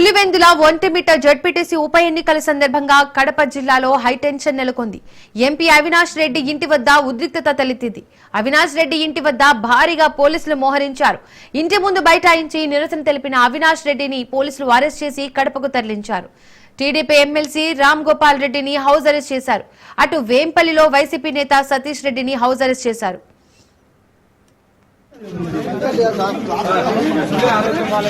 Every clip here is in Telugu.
పులివెందుల ఒంటిమిట జడ్పీటీసీ ఉప ఎన్నికల సందర్భంగా కడప జిల్లాలో హైటెన్షన్ నెలకొంది. ఎంపీ అవినాష్ రెడ్డి ఇంటి వద్ద ఉద్రిక్తత తలెత్తింది. అవినాష్ రెడ్డి ఇంటి వద్ద భారీగా పోలీసులు మోహరించారు. ఇంటి ముందు బైఠాయించి నిరసన తెలిపిన అవినాష్ రెడ్డిని పోలీసులు అరెస్ట్ చేసి కడపకు తరలించారు. టీడీపీ ఎమ్మెల్సీ రామ్ గోపాల్ రెడ్డిని హౌస్ అరెస్ట్ చేశారు. అటు వేంపల్లిలో వైసీపీ నేత సతీష్ రెడ్డిని హౌస్ అరెస్ట్ చేశారు పోలీసు డిపార్ట్మెంట్ కావాలి సార్ ఆ విధంగా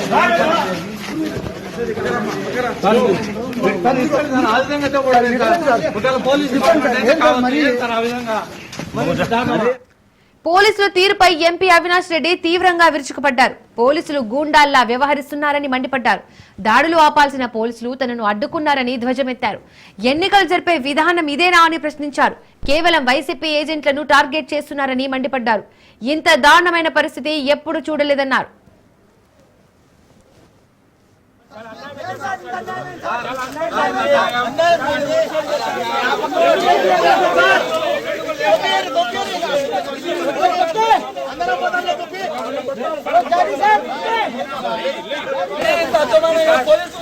పోలీసుల తీరుపై ఎంపీ అవినాష్ రెడ్డి తీవ్రంగా విరుచుకుపడ్డారు. పోలీసులు గూండాల్లా వ్యవహరిస్తున్నారని మండిపడ్డారు. దాడులు ఆపాల్సిన పోలీసులు తనను అడ్డుకున్నారని ధ్వజమెత్తారు. ఎన్నికలు జరిపే విధానం ఇదేనా అని ప్రశ్నించారు. కేవలం వైసీపీ ఏజెంట్లను టార్గెట్ చేస్తున్నారని మండిపడ్డారు. ఇంత దారుణమైన పరిస్థితి ఎప్పుడు చూడలేదన్నారు.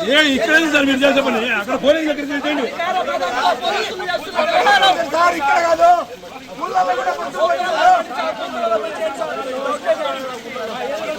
ఏ ఇక్కడ సార్ మీరు చేసే పని? అక్కడ పోలీసు దగ్గరికి చేయండి. సార్ ఇక్కడ కాదు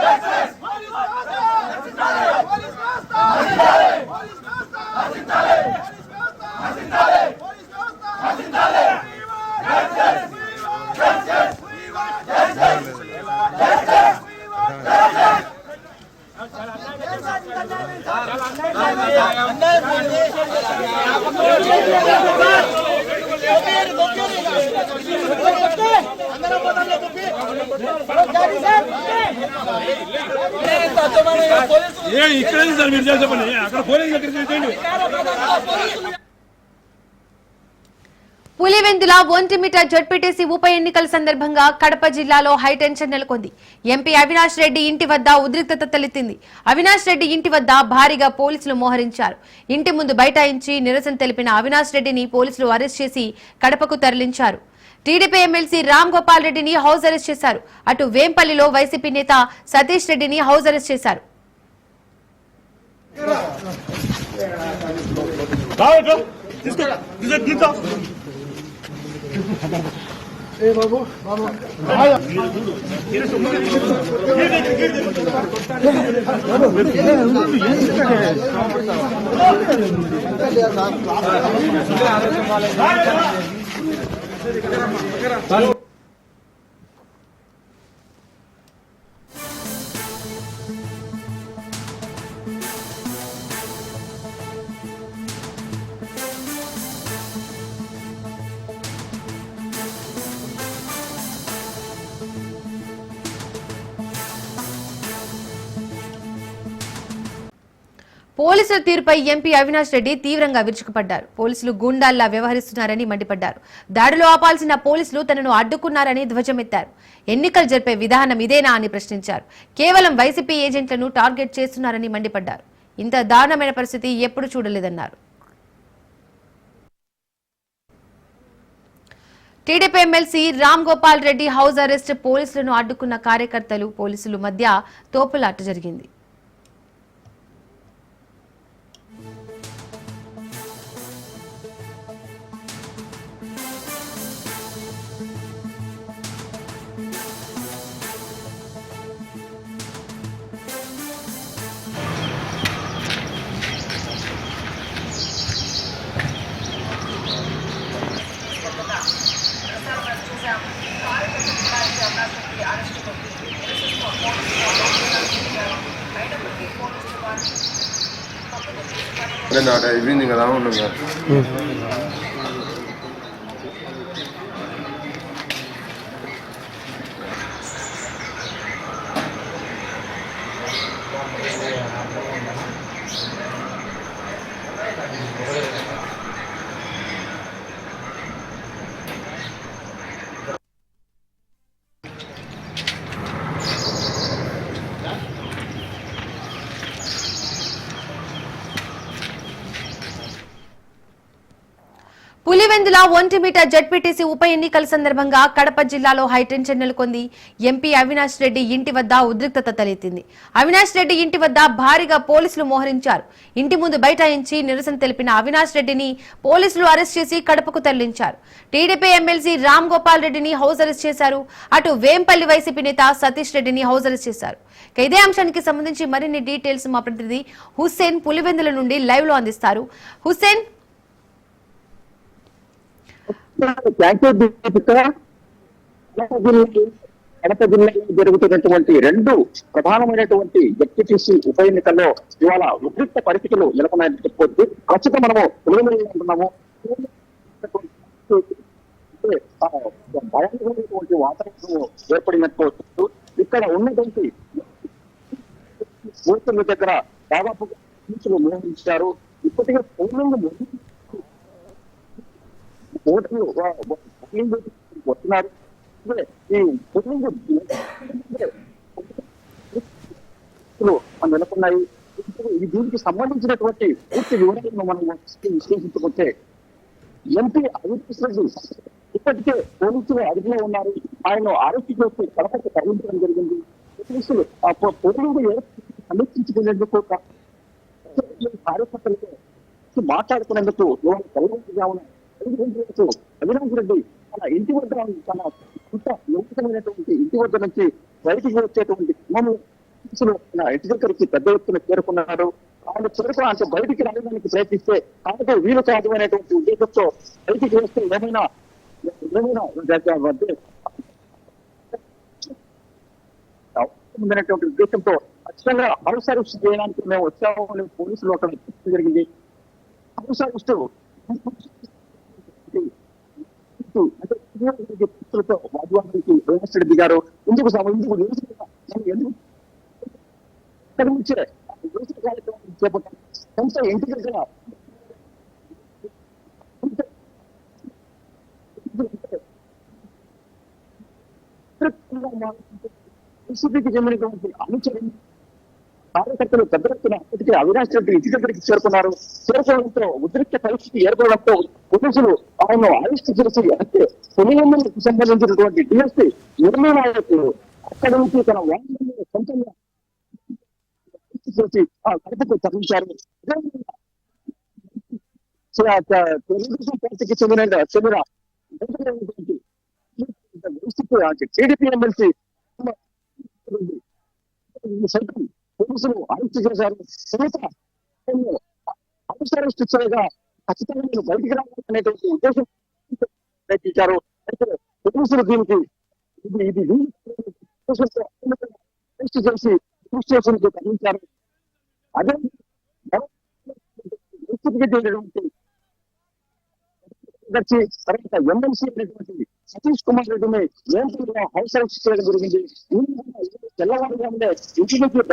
Justice! ఒంటిమిట జడ్పీటీసీ ఉప ఎన్నికల సందర్భంగా కడప జిల్లాలో హైటెన్షన్ నెలకొంది. ఎంపీ అవినాష్ రెడ్డి ఇంటి వద్ద ఉద్రిక్తత తలెత్తింది. అవినాష్ రెడ్డి ఇంటి వద్ద భారీగా పోలీసులు మోహరించారు. ఇంటి ముందు బైఠాయించి నిరసన తెలిపిన అవినాష్ రెడ్డిని పోలీసులు అరెస్ట్ చేసి కడపకు తరలించారు. టీడీపీ ఎమ్మెల్సీ రామ్ గోపాల్ రెడ్డిని హౌస్ అరెస్ట్ చేశారు. అటు వేంపల్లిలో వైసీపీ నేత సతీష్ రెడ్డిని హౌస్ అరెస్ట్ చేశారు. రావట్లేదు తీసుకో తీసుకో తీసుకో పోలీసుల తీరుపై ఎంపీ అవినాష్ రెడ్డి తీవ్రంగా విరుచుకుపడ్డారు. పోలీసులు గూండాల్లా వ్యవహరిస్తున్నారని మండిపడ్డారు. దాడులు ఆపాల్సిన పోలీసులు తనను అడ్డుకున్నారని ధ్వజమెత్తారు. ఎన్నికలు జరిపే విధానం ఇదేనా అని ప్రశ్నించారు. కేవలం వైసీపీ ఏజెంట్లను టార్గెట్ చేస్తున్నారని మండిపడ్డారు. ఇంత దారుణమైన పరిస్థితి ఎప్పుడు చూడలేదన్నారు. TDP MLC Ram Gopal Reddy house arrest పోలీసులను అడ్డుకున్న కార్యకర్తలు పోలీసులు మధ్య తోపులాట జరిగింది. నేను అక్కడ ఈవినింగ్ కదా ఉన్నాం కదా జిల్లా ఒంటిమిట జడ్పీటీసీ ఉప ఎన్నికల సందర్భంగా కడప జిల్లాలో హైటెన్షన్ నెలకొంది ఎంపీ అవినాష్ రెడ్డి ఇంటి వద్ద ఉద్రిక్తత తలెత్తింది. అవినాష్ రెడ్డి ఇంటి వద్ద భారీగా పోలీసులు మోహరించారు. ఇంటి ముందు బైఠాయించి నిరసన తెలిపిన అవినాష్ రెడ్డిని పోలీసులు అరెస్ట్ చేసి కడపకు తరలించారు. టీడీపీ ఎమ్మెల్సీ రామ్ గోపాల్ రెడ్డిని హౌస్ అరెస్ట్ చేశారు. అటు వేంపల్లి వైసీపీ నేత సతీష్ రెడ్డిని హౌస్ అరెస్ట్ చేశారు. ఇదే అంశానికి సంబంధించి మరిన్ని డీటెయిల్స్ మా ప్రతినిధి హుస్సేన్ పులివెందుల నుండి లైవ్లో అందిస్తారు. హుస్సేన్ థ్యాంక్ దీపిక కడప జిల్లాలో జరుగుతున్నటువంటి రెండు ప్రధానమైనటువంటి జడ్పీటీసీ ఉప ఎన్నికల్లో ఇవాళ ఉద్రిక్త పరిస్థితులు నెలకొన్నాయని చెప్పుకోవచ్చు. ప్రస్తుతం మనము పులివెందులలో ఉంటున్నాము. అంటే, భయంకరమైనటువంటి వాతావరణం ఏర్పడినట్టు ఇక్కడ ఉన్నటువంటి ఓటర్ల దగ్గర దాదాపు పోలీసులు మోహరించారు ఇప్పటికే పోలింగ్ ఓటర్లు పోలింగ్ వస్తున్నారు ఈ పోలింగ్ మనం నెలకొన్నాయి ఈ దీనికి సంబంధించినటువంటి పూర్తి వివరాలను మనం విశ్లేషించుకుంటే ఎంపీ అవినాష్ రెడ్డి ఇప్పటికే పోలీసులు అదుపులో ఉన్నారు ఆయన అరెస్ట్ చేసి కడపకు తరలించడం జరిగింది పోలీసులు ఆ సమీక్షించుకునేందుకు కార్యకర్తలతో మాట్లాడుకునేందుకు ఇవాళ తెలంగాణ అవినాష్ రెడ్డి తన ఇంటి వద్ద తన ఇంత నూతనమైనటువంటి ఇంటి వద్ద నుంచి బయటికి వచ్చేటువంటి క్రమంలో ఇంటి దగ్గరికి పెద్ద ఎత్తున చేరుకున్నారు ఆయన చేరుకున్న అంటే బయటికి రావడానికి ప్రయత్నిస్తే ఆయనకు వీలు కాదు అనేటువంటి ఉద్దేశంతో బయటికి వస్తే ఏమైనా ఏమైనా ఉందనేటువంటి ఉద్దేశంతో ఖచ్చితంగా హౌస్ అరెస్ట్ చేయడానికి మేము వచ్చాము అని పోలీసులు అక్కడ జరిగింది. హౌస్ అరెస్ట్ అంటే వ్యక్తులతో వాగ్వాదానికి వ్యవస్థ దిగారు. ఎందుకు ఎందుకు ఎందుకు? ఇక్కడ కార్యక్రమం చేపట్టారు. సంస్థ చెందినటువంటి అనుచరులు కార్యకర్తలు పెద్ద ఎత్తున అప్పటికే అవినాష్ రెడ్డి ఇంటి దగ్గరికి చేరుకున్నారు. చేరుకోవడంతో ఉద్రిక్త పరిస్థితి ఏర్పడడంతో పోలీసులు ఆయన అరెస్ట్ చేసి అంటే పులివెందులకు సంబంధించినటువంటి డిఎస్పీ నిర్మలాయకు అక్కడ నుంచి తన వాహనంలో సొంతంగా చేసి ఆ కడపకు తరలించారు. తెలుగుదేశం పార్టీకి చెందిన చెందిన టీడీపీ ఎమ్మెల్సీ సైతం పోలీసులు అరెస్ట్ చేశారు తర్వాత హౌస్ అరెస్ట్ ఇచ్చేగా ఖచ్చితంగా నేను బయటికి రావాలనేటువంటి ఉద్దేశం ప్రయత్నించారు అయితే పోలీసులు దీనికి ఇది ఇది అరెస్ట్ చేసి పోలీస్ స్టేషన్కి తరలించారు అదే పరిస్థితికి చెందినటువంటి వచ్చి తర్వాత ఎమ్మెల్సీ అనేటువంటి సతీష్ కుమార్ రెడ్డిని నియంత్రణ హౌస్ అరెస్ట్ చేయడం జరిగింది తెల్లవారుగానే ఇంటి నుంచి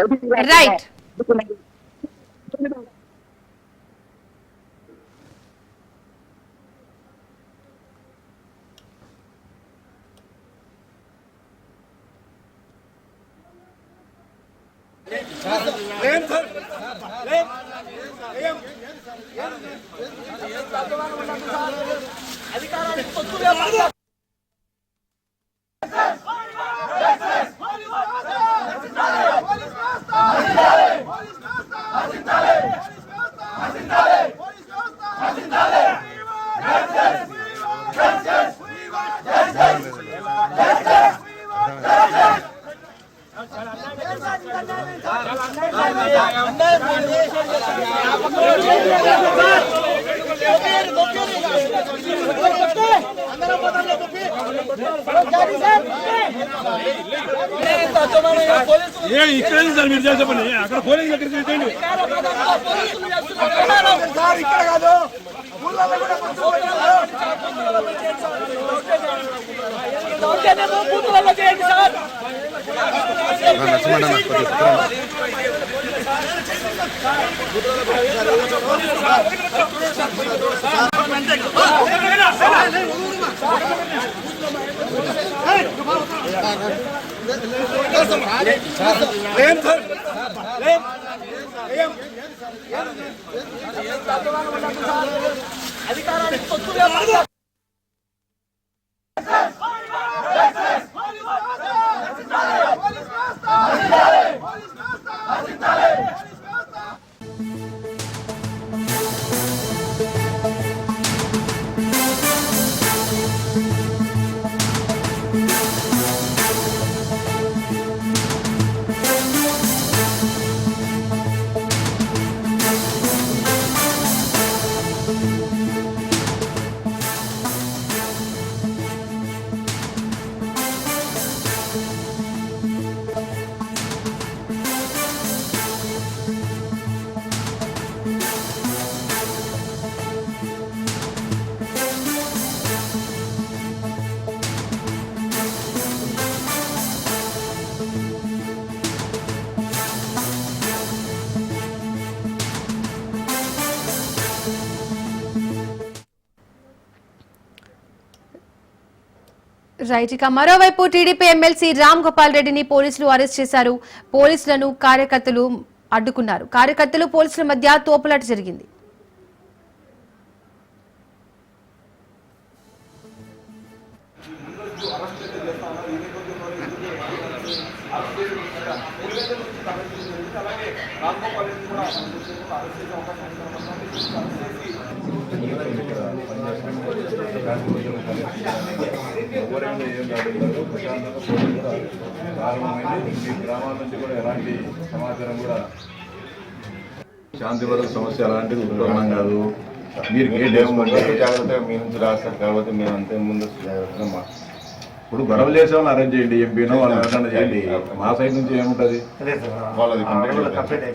ఏ ఇక్కడ సార్ మీరు చేసే పని అక్కడ పోలింగ్ దగ్గరికి చేయండి ఇక్కడ కాదు ఊళ్ళల్లో కూడా రైట్ మరోవైపు టీడీపీ ఎమ్మెల్సీ రామ్ గోపాల్ రెడ్డిని పోలీసులు అరెస్ట్ చేశారు. పోలీసులను కార్యకర్తలు అడ్డుకున్నారు. కార్యకర్తలు పోలీసుల మధ్య తోపులాట జరిగింది. ఎవరైనా ఏం కాదు ప్రశాంతంగా పోలీసు కూడా ప్రారంభమైంది మీ గ్రామాల నుంచి కూడా ఎలాంటి సమాచారం కూడా శాంతి భద్రత సమస్య అలాంటిది ఉత్పన్నం కాదు మీరు జాగ్రత్తగా మీ నుంచి రాస్తారు. కాబట్టి మేము అంతే ముందు జాగ్రత్తగా మా ఇప్పుడు గొడవ చేసే వాళ్ళని అరేంజ్ చేయండి ఎంపీనో వాళ్ళని అరేంజ్ చేయండి. మా సైడ్ నుంచి ఏముంటది? వాళ్ళది కంప్లీట్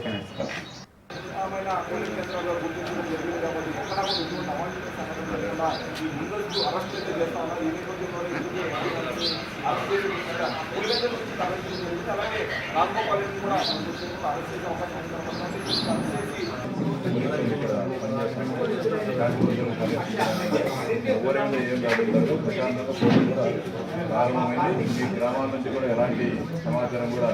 ఎవరైనా ఏం కాదు ప్రశాంతంగా కూడా ప్రారంభమైంది గ్రామాల నుంచి కూడా ఎలాంటి సమాచారం కూడా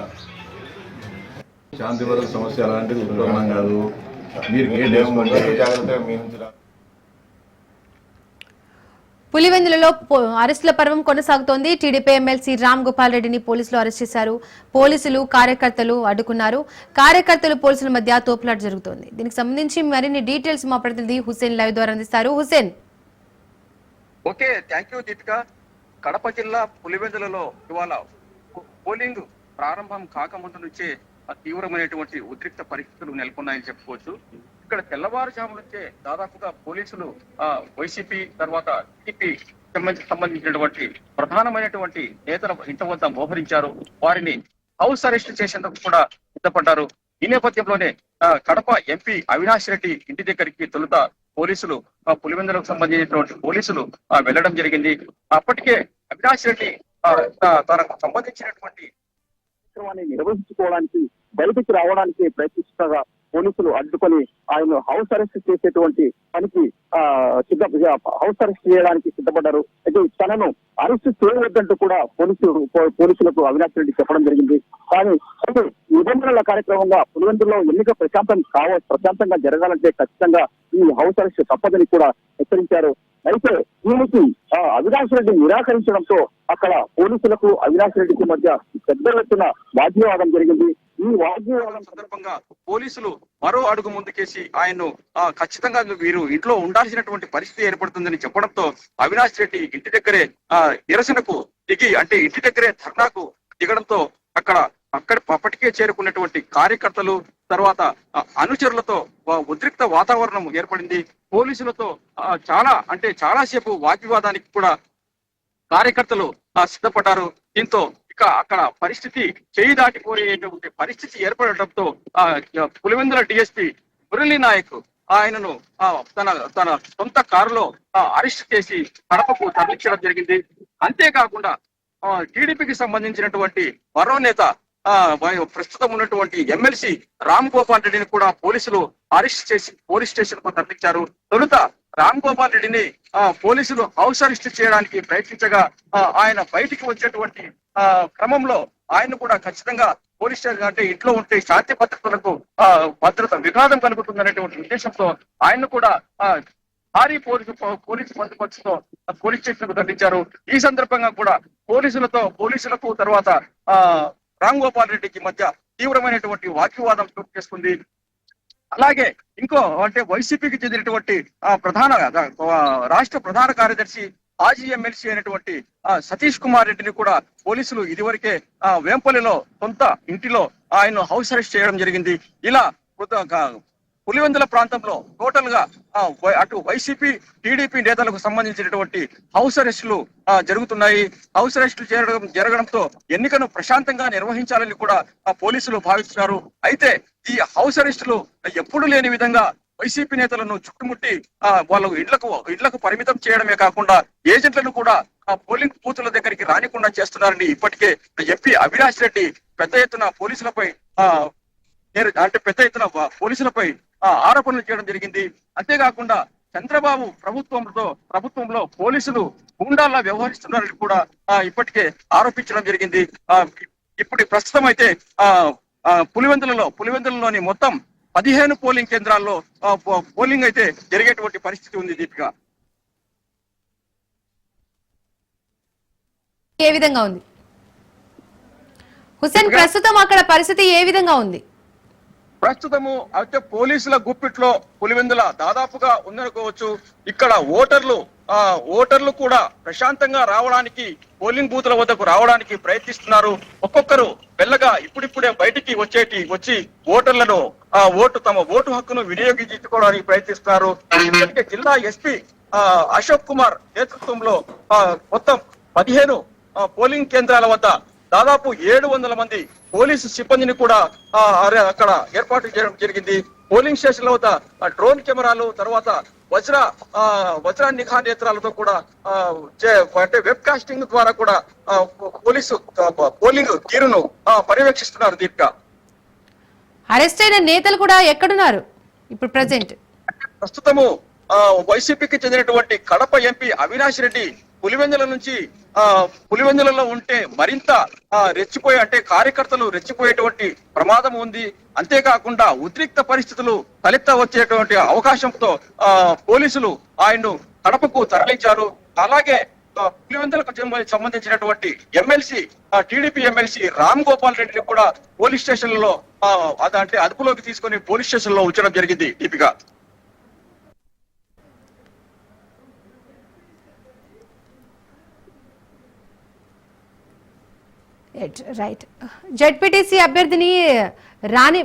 శాంతి భద్రత సమస్య అలాంటిది ఉత్పన్నం కాదు. మీరు జాగ్రత్తగా మీ నుంచి పులివెందులలో అరెస్టుల పర్వం కొనసాగుతోంది. టీడీపీ ఎమ్మెల్సీ రామ్ గోపాల్ రెడ్డిని పోలీసులు అరెస్ట్ చేశారు. పోలీసులు కార్యకర్తలు అడ్డుకున్నారు. కార్యకర్తలు పోలీసుల మధ్య తోపులాట జరుగుతోంది. దీనికి సంబంధించి మరిన్ని డీటెయిల్స్ మా ప్రతినిధి హుసేన్ లైవ్ ద్వారా అందిస్తారు. Hussain okay thank you Deepika. Kadapa జిల్లా పులివెందులలో ఇవాళ పోలింగ్ ప్రారంభం కాకముందు నుంచే తీవ్రమైనటువంటి ఉద్రిక్త పరిస్థితులు నెలకొన్నాయని చెప్పుకోవచ్చు. ఇక్కడ తెల్లవారుజాము నుంచే దాదాపుగా పోలీసులు ఆ వైసీపీ తర్వాత టీడీపీ సంబంధించినటువంటి ప్రధానమైనటువంటి నేతల ఇంట వద్ద మోహరించారు. వారిని హౌస్ అరెస్ట్ చేసేందుకు కూడా సిద్ధపడ్డారు. ఈ నేపథ్యంలోనే కడప ఎంపీ అవినాష్ రెడ్డి ఇంటి దగ్గరికి తొలుత పోలీసులు ఆ పులివెందులకు సంబంధించినటువంటి పోలీసులు ఆ, వెళ్ళడం జరిగింది. అప్పటికే అవినాష్ రెడ్డి తనకు సంబంధించినటువంటి కార్యక్రమాన్ని నిర్వహించుకోవడానికి బయటికి రావడానికి ప్రయత్నిస్తుండగా పోలీసులు అడ్డుకొని ఆయన హౌస్ అరెస్ట్ చేసేటువంటి పనికి ఆ సిద్ధ హౌస్ అరెస్ట్ చేయడానికి సిద్ధపడ్డారు. అయితే తనను అరెస్ట్ చేయవద్దంటూ కూడా పోలీసులు పోలీసులకు అవినాష్ రెడ్డి చెప్పడం జరిగింది. కానీ అయితే నిబంధనల కార్యక్రమంగా పులివెందులో ఎన్నిక ప్రశాంతం కావ ప్రశాంతంగా జరగాలంటే ఖచ్చితంగా ఈ హౌస్ అరెస్ట్ తప్పదని కూడా హెచ్చరించారు. అయితే దీనికి ఆ, అవినాష్ రెడ్డి నిరాకరించడంతో అక్కడ పోలీసులకు అవినాష్ రెడ్డికి మధ్య పెద్ద ఎత్తున వాగ్వివాదం జరిగింది. ఈ వాగ్వివాదం సందర్భంగా పోలీసులు మరో అడుగు ముందుకేసి ఆయన్ను ఆ, ఖచ్చితంగా వీరు ఇంట్లో ఉండాల్సినటువంటి పరిస్థితి ఏర్పడుతుందని చెప్పడంతో అవినాష్ రెడ్డి ఇంటి దగ్గరే ఆ నిరసనకు దిగి అంటే ఇంటి దగ్గరే ధర్నాకు దిగడంతో అక్కడ అక్కడ అప్పటికే చేరుకున్నటువంటి కార్యకర్తలు తర్వాత అనుచరులతో ఉద్రిక్త వాతావరణం ఏర్పడింది. పోలీసులతో చాలా అంటే చాలా సేపు వాగ్వివాదానికి కూడా కార్యకర్తలు సిద్ధపడ్డారు. దీంతో ఇక అక్కడ పరిస్థితి చేయి దాటిపోయేటువంటి పరిస్థితి ఏర్పడటంతో ఆ పులివెందుల డిఎస్పి మురళీ నాయక్ ఆయనను ఆ, తన తన సొంత కారులో అరెస్ట్ చేసి కడపకు తరలించడం జరిగింది. అంతేకాకుండా టీడీపీకి సంబంధించినటువంటి మరో నేత ప్రస్తుతం ఉన్నటువంటి ఎమ్మెల్సీ రామ్ గోపాల్ రెడ్డిని కూడా పోలీసులు అరెస్ట్ చేసి పోలీస్ స్టేషన్కు తరలించారు. తొలుత రామ్ గోపాల్ రెడ్డిని ఆ పోలీసులు హౌస్ అరెస్ట్ చేయడానికి ప్రయత్నించగా ఆ, ఆయన బయటికి వచ్చేటువంటి ఆ క్రమంలో ఆయన కూడా ఖచ్చితంగా పోలీస్ స్టేషన్ అంటే ఇంట్లో ఉంటే శాంతి భద్రతలకు ఆ భద్రత విఘాతం కలుగుతుందనేటువంటి ఉద్దేశంతో ఆయన కూడా ఆ భారీ పోలీసు పోలీసు బందోబస్తుతో పోలీస్ స్టేషన్కు తరలించారు. ఈ సందర్భంగా కూడా పోలీసులతో పోలీసులకు తర్వాత ఆ రామ్ గోపాల్ రెడ్డికి మధ్య తీవ్రమైనటువంటి వాక్యవాదం చోటు చేసుకుంది. అలాగే ఇంకో అంటే వైసీపీకి చెందినటువంటి ఆ ప్రధాన రాష్ట్ర ప్రధాన కార్యదర్శి మాజీ ఎమ్మెల్సీ అయినటువంటి ఆ, సతీష్ కుమార్ రెడ్డిని కూడా పోలీసులు ఇదివరకే ఆ, వేంపల్లిలో సొంత ఇంటిలో ఆయన హౌస్ అరెస్ట్ చేయడం జరిగింది. ఇలా పులివెందుల ప్రాంతంలో టోటల్గా అటు వైసీపీ టీడీపీ నేతలకు సంబంధించినటువంటి హౌస్ అరెస్టులు జరుగుతున్నాయి. హౌస్ అరెస్టులు జరగడం జరగడంతో ఎన్నికను ప్రశాంతంగా నిర్వహించాలని కూడా ఆ పోలీసులు భావిస్తున్నారు. అయితే ఈ హౌస్ అరెస్టులు ఎప్పుడు లేని విధంగా వైసీపీ నేతలను చుట్టుముట్టి ఆ వాళ్ళ ఇళ్ళకు ఇళ్ళకు పరిమితం చేయడమే కాకుండా ఏజెంట్లను కూడా ఆ పోలింగ్ బూతుల దగ్గరికి రానికుండా చేస్తున్నారని ఇప్పటికే ఎంపీ అవినాష్ రెడ్డి పెద్ద ఎత్తున పోలీసులపై ఆ అంటే పెద్ద ఎత్తున పోలీసులపై ఆరోపణలు చేయడం జరిగింది. అంతేకాకుండా చంద్రబాబు ప్రభుత్వంతో ప్రభుత్వంలో పోలీసులు గూండాల్లా వ్యవహరిస్తున్నారని కూడా ఆ, ఇప్పటికే ఆరోపించడం జరిగింది. ఇప్పుడు ప్రస్తుతం అయితే ఆ పులివెందులలో పులివెందులలోని మొత్తం పదిహేను పోలింగ్ కేంద్రాల్లో పోలింగ్ అయితే జరిగేటువంటి పరిస్థితి ఉంది దీపిక. ఏ విధంగా ఉంది? హుసేన్ ప్రస్తుతం అక్కడ పరిస్థితి ఏ విధంగా ఉంది? ప్రస్తుతము అయితే పోలీసుల గుప్పిట్లో పులివెందుల దాదాపుగా ఉందనుకోవచ్చు. ఇక్కడ ఓటర్లు ఆ ఓటర్లు కూడా ప్రశాంతంగా రావడానికి పోలింగ్ బూతుల వద్దకు రావడానికి ప్రయత్నిస్తున్నారు. ఒక్కొక్కరు వెళ్ళగా ఇప్పుడిప్పుడే బయటికి వచ్చేటి వచ్చి ఓటర్లను ఆ ఓటు తమ ఓటు హక్కును వినియోగించుకోవడానికి ప్రయత్నిస్తున్నారు. ఇప్పటికే జిల్లా ఎస్పీ ఆ అశోక్ కుమార్ నేతృత్వంలో ఆ మొత్తం పదిహేను పోలింగ్ కేంద్రాల వద్ద దాదాపు ఏడు వందల మంది పోలీసు సిబ్బందిని కూడా అక్కడ ఏర్పాటు చేయడం జరిగింది. పోలింగ్ స్టేషన్ల వద్ద డ్రోన్ కెమెరాలు తర్వాత వజ్ర వజ్ర నిఘా నేత్రాలతో కూడా అంటే వెబ్ కాస్టింగ్ ద్వారా కూడా పోలీసు పోలింగ్ తీరును ఆ, పర్యవేక్షిస్తున్నారు దీపిక. అరెస్ట్ అయిన నేతలు కూడా ఎక్కడున్నారు? ఇప్పుడు ప్రజెంట్. ప్రస్తుతము వైసీపీకి చెందినటువంటి కడప ఎంపీ అవినాష్ రెడ్డి పులివెందుల నుంచి ఆ పులివెందులలో ఉంటే మరింత ఆ, రెచ్చిపోయే అంటే కార్యకర్తలు రెచ్చిపోయేటువంటి ప్రమాదం ఉంది. అంతేకాకుండా ఉద్రిక్త పరిస్థితులు తలెత్త వచ్చేటువంటి అవకాశంతో ఆ పోలీసులు ఆయన్ను కడపకు తరలించారు. అలాగే పులివెందులకు సంబంధించినటువంటి MLC TDP MLC Ram Gopal రెడ్డిని కూడా పోలీస్ స్టేషన్లలో లో అదంటే అంటే అదుపులోకి తీసుకొని పోలీస్ స్టేషన్లో ఉంచడం జరిగింది దీపిక. రైట్ జెడ్పీటీసీ అభ్యర్థిని రాని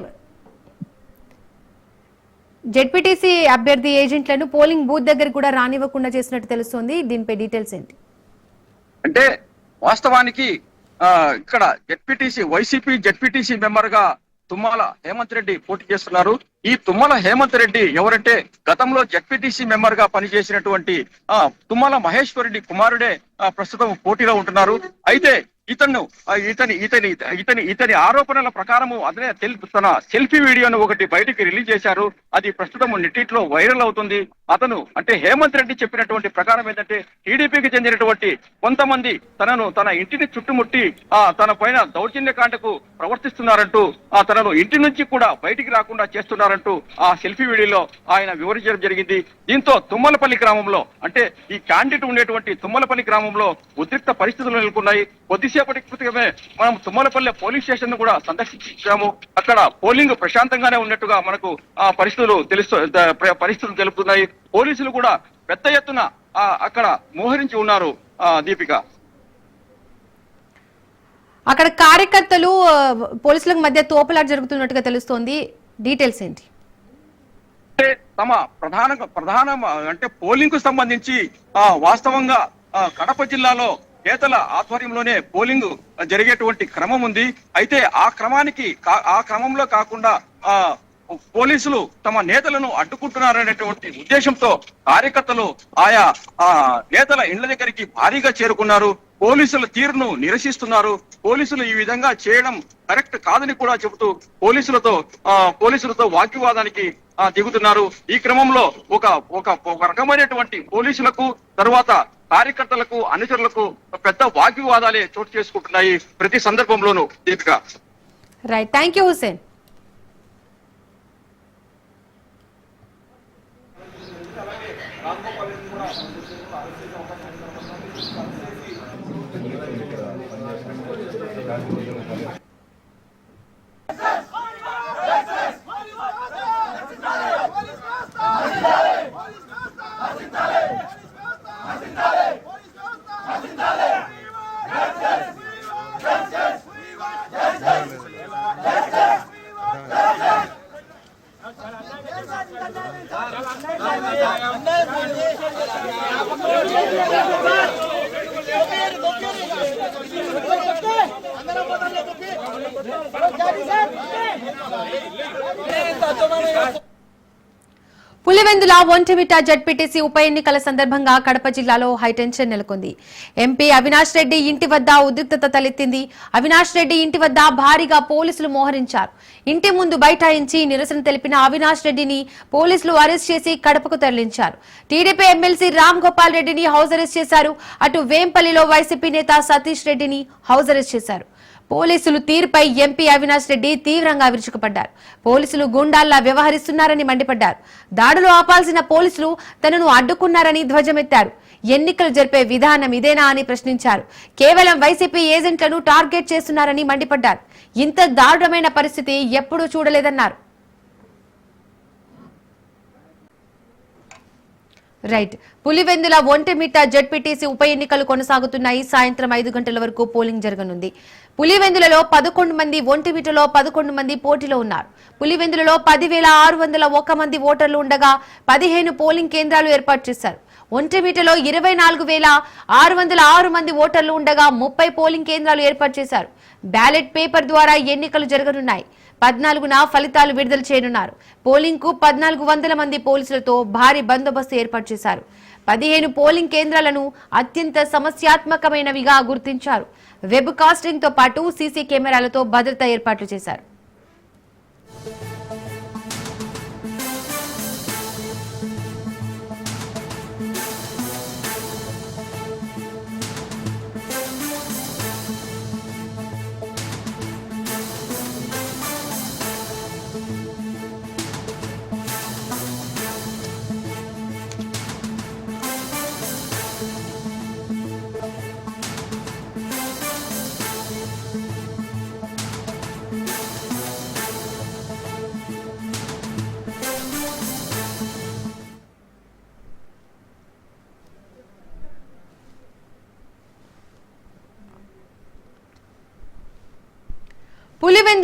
జెడ్పీటీసీ అభ్యర్థి ఏజెంట్లను పోలింగ్ బూత్ దగ్గర కూడా రానివ్వకుండా చేసినట్టు తెలుస్తోంది. దీనిపై డీటెయిల్స్ ఏంటి? అంటే వాస్తవానికి ఇక్కడ జెడ్పీటీసీ వైసీపీ జెడ్పీటీసీ మెంబర్గా తుమ్మల హేమంత్ రెడ్డి పోటీ చేస్తున్నారు. ఈ తుమ్మల హేమంత్ రెడ్డి ఎవరంటే గతంలో జెడ్పీటీసీ మెంబర్గా పనిచేసినటువంటి ఆ తుమ్మల మహేశ్వర్ రెడ్డి కుమారుడే ప్రస్తుతం పోటీలో ఉంటున్నారు. అయితే ఇతను ఇతని ఇతని ఇతని ఇతని ఆరోపణల ప్రకారము అతనే తన సెల్ఫీ వీడియోను ఒకటి బయటికి రిలీజ్ చేశారు. అది ప్రస్తుతం నెట్టిట్లో వైరల్ అవుతుంది. అతను అంటే హేమంత్ రెడ్డి చెప్పినటువంటి ప్రకారం ఏంటంటే టీడీపీకి చెందినటువంటి కొంతమంది తనను తన ఇంటిని చుట్టుముట్టి ఆ తన పైన దౌర్జన్యకాండకు ప్రవర్తిస్తున్నారంటూ ఆ తనను ఇంటి నుంచి కూడా బయటికి రాకుండా చేస్తున్నారంటూ ఆ సెల్ఫీ వీడియోలో ఆయన వివరించడం జరిగింది. దీంతో తుమ్మలపల్లి గ్రామంలో అంటే ఈ క్యాండిడేట్ ఉండేటువంటి తుమ్మలపల్లి గ్రామంలో ఉద్రిక్త పరిస్థితులు నెలకొన్నాయి. కొద్దిసేపటి క్రితమే మనం తుమ్మలపల్లి పోలీస్ స్టేషన్ కూడా సందర్శించాము. అక్కడ పోలింగ్ ప్రశాంతంగానే ఉన్నట్టుగా మనకు ఆ పరిస్థితులు తెలుస్తూ పరిస్థితులు తెలుపుతున్నాయి. పోలీసులు కూడా పెద్ద ఎత్తున అక్కడ మోహరించి ఉన్నారు దీపిక. అక్కడ కార్యకర్తలు పోలీసులకు మధ్య తోపులాట జరుగుతున్నట్టుగా తెలుస్తోంది. డీటెయిల్స్ ఏంటి? తమ ప్రధాన ప్రధాన అంటే పోలింగ్కు సంబంధించి ఆ వాస్తవంగా కడప జిల్లాలో నేతల ఆధ్వర్యంలోనే పోలింగ్ జరిగేటువంటి క్రమం ఉంది. అయితే ఆ క్రమానికి ఆ క్రమంలో కాకుండా ఆ పోలీసులు తమ నేతలను అడ్డుకుంటున్నారనేటువంటి ఉద్దేశంతో కార్యకర్తలు ఆయా ఆ నేతల ఇండ్ల దగ్గరికి భారీగా చేరుకున్నారు. పోలీసుల తీరును నిరసిస్తున్నారు. పోలీసులు ఈ విధంగా చేయడం కరెక్ట్ కాదని కూడా చెబుతూ పోలీసులతో ఆ, పోలీసులతో వాగ్వివాదానికి దిగుతున్నారు. ఈ క్రమంలో ఒక ఒక ఒక రకమైనటువంటి పోలీసులకు తర్వాత కార్యకర్తలకు అనుచరులకు పెద్ద వాగ్వివాదాలే చోటు చేసుకుంటున్నాయి ప్రతి సందర్భంలోనూ Deepika. Right thank you Hussain Pulivendula Ontimitta ZPTC ఉప ఎన్నికల సందర్భంగా కడప జిల్లాలో హైటెన్షన్ నెలకొంది. ఎంపీ అవినాష్ రెడ్డి ఇంటి వద్ద ఉద్రిక్తత తలెత్తింది. అవినాష్ రెడ్డి ఇంటి వద్ద భారీగా పోలీసులు మోహరించారు. ఇంటి ముందు బైఠాయించి నిరసన తెలిపిన అవినాష్ రెడ్డిని పోలీసులు అరెస్ట్ చేసి కడపకు తరలించారు. టీడీపీ ఎమ్మెల్సీ రామ్ గోపాల్ రెడ్డిని హౌస్ అరెస్ట్ చేశారు. అటు వేంపల్లిలో వైసీపీ నేత సతీష్ రెడ్డిని హౌస్ అరెస్ట్ చేశారు. పోలీసులు తీరుపై ఎంపీ అవినాష్ రెడ్డి తీవ్రంగా విరుచుకుపడ్డారు. పోలీసులు గుండాల్లా వ్యవహరిస్తున్నారని మండిపడ్డారు. దాడులు ఆపాల్సిన పోలీసులు తనను అడ్డుకున్నారని ధ్వజమెత్తారు. ఎన్నికలు జరిపే విధానం ఇదేనా అని ప్రశ్నించారు. కేవలం వైసీపీ ఏజెంట్లను టార్గెట్ చేస్తున్నారని మండిపడ్డారు. ఇంత దారుణమైన పరిస్థితి ఎప్పుడూ చూడలేదన్నారు. రైట్ పులివెందుల ఒంటిమిట్ట జడ్పీటీసీ ఉప ఎన్నికలు కొనసాగుతున్నాయి సాయంత్రం ఐదు గంటల వరకు పోలింగ్ జరగనుంది. పులివెందులలో పదకొండు మంది ఒంటిమిట్టలో పదకొండు మంది పోటీలో ఉన్నారు. పులివెందులలో పదివేల ఆరు వందల ఒక మంది ఓటర్లు ఉండగా పదిహేను పోలింగ్ కేంద్రాలు ఏర్పాటు చేశారు. ఒంటిమిట్టలో ఇరవై నాలుగు వేల ఆరు వందల ఆరు మంది ఓటర్లు ఉండగా ముప్పై పోలింగ్ కేంద్రాలు ఏర్పాటు చేశారు. బ్యాలెట్ పేపర్ ద్వారా ఎన్నికలు జరగనున్నాయి. పద్నాలుగున ఫలితాలు విడుదల చేయనున్నారు. పోలింగ్కు పద్నాలుగు వందల మంది పోలీసులతో భారీ బందోబస్తు ఏర్పాటు చేశారు. పదిహేను పోలింగ్ కేంద్రాలను అత్యంత సమస్యాత్మకమైనవిగా గుర్తించారు. వెబ్ కాస్టింగ్తో పాటు సీసీ కెమెరాలతో భద్రత ఏర్పాట్లు చేశారు.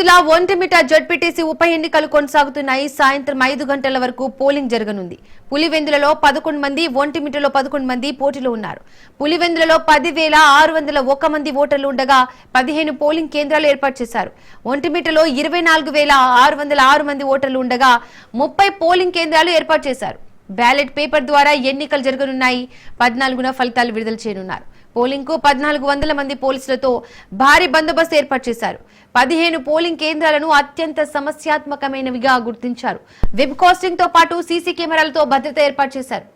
పులివెందుల ఒంటిమిట జడ్పీటీసీ ఉప ఎన్నికలు కొనసాగుతున్నాయి. సాయంత్రం ఐదు గంటల వరకు పోలింగ్ జరగనుంది. పులివెందులలో పదకొండు మంది ఒంటిమిటలో పదకొండు మంది పోటీలో ఉన్నారు. పులివెందులలో పదివేల ఆరు వందల ఒక మంది ఓటర్లు ఉండగా పదిహేను పోలింగ్ కేంద్రాలు ఏర్పాటు చేశారు. ఒంటిమిటలో ఇరవై నాలుగు వేల ఆరు వందల ఆరు మంది ఓటర్లు ఉండగా ముప్పై పోలింగ్ కేంద్రాలు ఏర్పాటు చేశారు. బ్యాలెట్ పేపర్ ద్వారా ఎన్నికలు జరగనున్నాయి. పద్నాలుగున ఫలితాలు విడుదల చేయనున్నారు. పోలింగ్కు పద్నాలుగు వందల మంది పోలీసులతో భారీ బందోబస్తు ఏర్పాటు చేశారు. పదిహేను పోలింగ్ కేంద్రాలను అత్యంత సమస్యాత్మకమైనవిగా గుర్తించారు. వెబ్ కాస్టింగ్తో పాటు సీసీ కెమెరాలతో భద్రత ఏర్పాటు చేశారు.